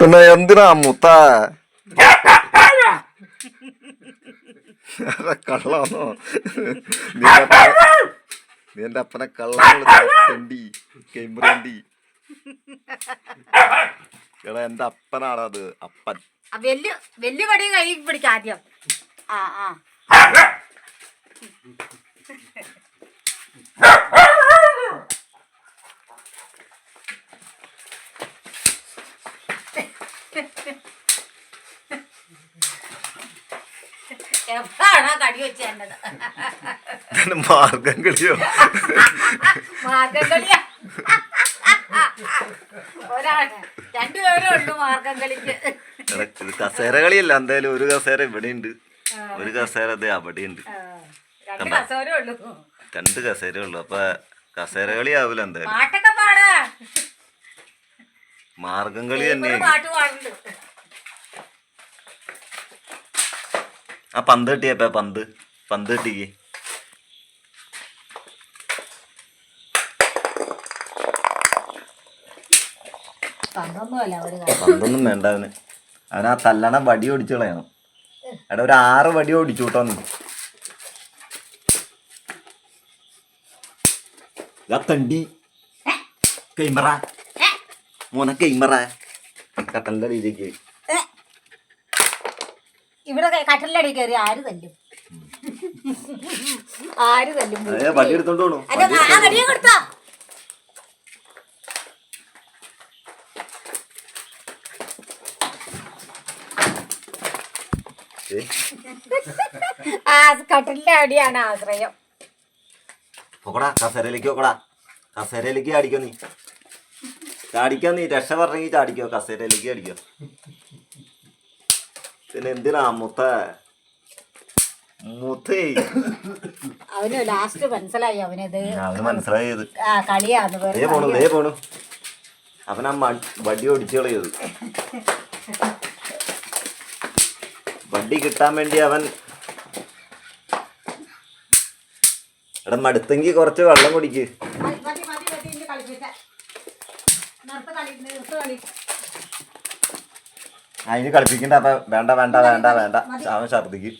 പിന്നെ എന്തിനാ മുത്ത? കള്ളാന്നോ? നീ എന്റെ അപ്പനെ- കള്ളി കെമ്പറേണ്ടി എടാ എന്റെ അപ്പനാണ് അത് അപ്പൻ. വലിയ വലിയ കടി കൈ പിടിക്കാം ആദ്യം. ആ ആ. എപ്പോഴാണ് കടി വെച്ചേണ്ടത്? മാർഗം കളിയോ? മാർഗം കളിയാ. ഒരാണ് രണ്ടുപേരേ ഉള്ളു മാർഗം കളിക്ക്. കസേര കളിയല്ല എന്തായാലും ഒരു കസേര ഇവിടെ ഉണ്ട് ഒരു കസേര അതെ അവിടെ ഉണ്ട് രണ്ട് കസോരേ ഉള്ളു. അപ്പൊ കസേര കളി ആവൂല എന്തായാലും മാർഗം കളി തന്നെ ആ പന്ത് കിട്ടിയപ്പ പന്ത്. പന്ത് കിട്ടിക്കേ. പന്തൊന്നും വേണ്ട അവന്. അവൻ ആ തല്ലണ വടി ഓടിച്ചു കളയണം. എടാ ഒരു ആറ് വടി ഓടിച്ചു കേട്ടോ നീ ഇതാ തണ്ടി. കൈമറ. മോനെ ഗെയിമറാ കട്ടന്റെ അടിയിലേക്ക് ഇവിടെ ക- കട്ടിലടി കയറി ആര് തല്ലും? ആര് തല്ലും? വടി എടുത്തോണ്ട് പോണു. കടിയെ കൊടുത്തോ. ആ കട്ടിലിന്റെ അടിയാണ് ആശ്രയം. പോക്കടാ കസേരയിലേക്ക് പോക്കടാ. കസേരയിലേക്ക് അടിക്കോ നീ. ചാടിക്കോ നീ? രക്ഷ പറഞ്ഞെങ്കിൽ ചാടിക്കോ. കസേരയിലേക്ക് ചാടിക്കോ. പിന്നെ എന്തിനാ മുത്ത? മുത്തേ. അവന് ലാസ്റ്റ് മനസ്സിലായി അവനത്. അവന് മനസ്സിലായത്. ആ കളിയാന്ന് ദേ വെറുതെ പോണു ദേ പോണു. വടി ഓടിച്ചു കളയത് വടി കിട്ടാൻ വേണ്ടി അവൻ എടാ മടുത്തെങ്കി കുറച്ച് വെള്ളം കുടിക്ക്. അതിന് കളിപ്പിക്കണ്ട അപ്പൊ വേണ്ട വേണ്ട വേണ്ട വേണ്ട. അവൻ ഛർദിക്ക്